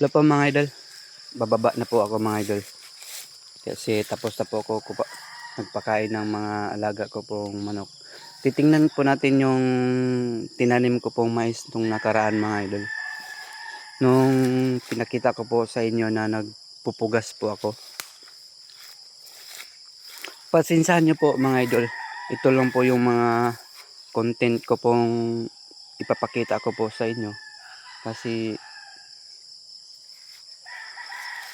Hello po mga idol. Bababa na po ako mga idol. Kasi tapos na po ako kupa, nagpakain ng mga alaga ko pong manok. Titingnan po natin yung tinanim ko pong mais nung nakaraan mga idol. Nung pinakita ko po sa inyo na nagpupugas po ako. Pasinsahan nyo po mga idol. Ito lang po yung mga content ko pong ipapakita ko po sa inyo. Kasi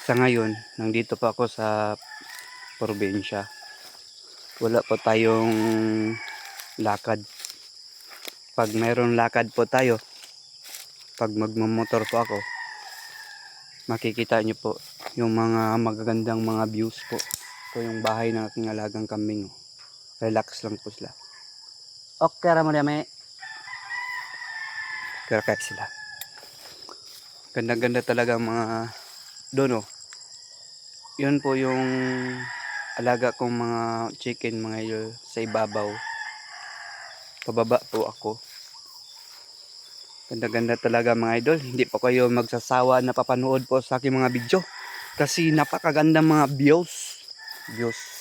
sa ngayon, nandito pa ako sa probinsya. Wala po tayong lakad. Pag mayroon lakad po tayo, pag magmamotor po ako, makikita nyo po yung mga magagandang mga views po. Ito yung bahay ng aking alagang kambing. Relax lang po sila. Okay, ramo dami. Kaya sila. Ganda-ganda talaga mga doon oh. Yun po yung alaga kong mga chicken mga idol sa ibabaw. Pababa po ako. Ganda-ganda talaga mga idol. Hindi po kayo magsasawa na papanood po sa aking mga video. Kasi napakaganda mga views. Views.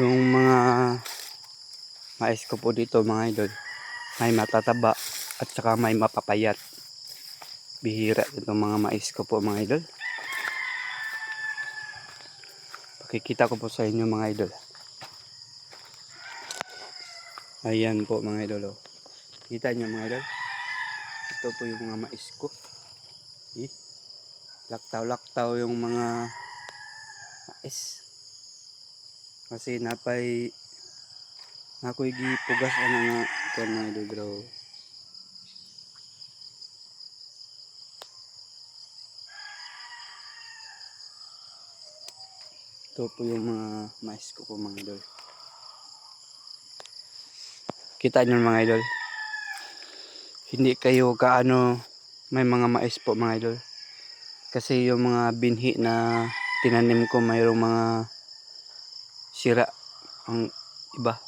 Yung mga mais ko po dito mga idol. May matataba at saka may mapapayat. Bihira itong mga mais ko po mga idol. Pakikita ko po sa inyo mga idol. Ayan po mga idol. Oh. Kita nyo mga idol. Ito po yung mga mais ko. Eh, Laktaw-laktaw yung mga mais. Kasi napay ako'y gipugas ano nga kuan mga idol bro. Ito po yung mga mais ko po mga idol. Kita nyo mga idol. Hindi kayo kaano may mga mais po mga idol. Kasi yung mga binhi na tinanim ko mayroong mga sira ang iba.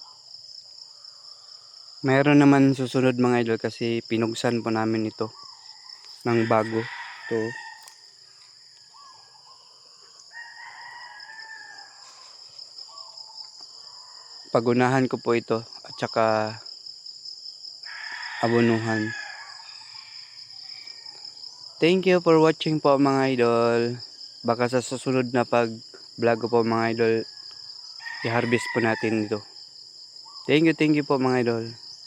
Mayroon naman susunod mga idol kasi pinugsan po namin ito ng bago. Ito. Pagunahan ko po ito at saka abonuhan. Thank you for watching po mga idol. Baka sa susunod na pag vlog ko po mga idol, i-harvest po natin ito. Thank you, thank you po mga idol.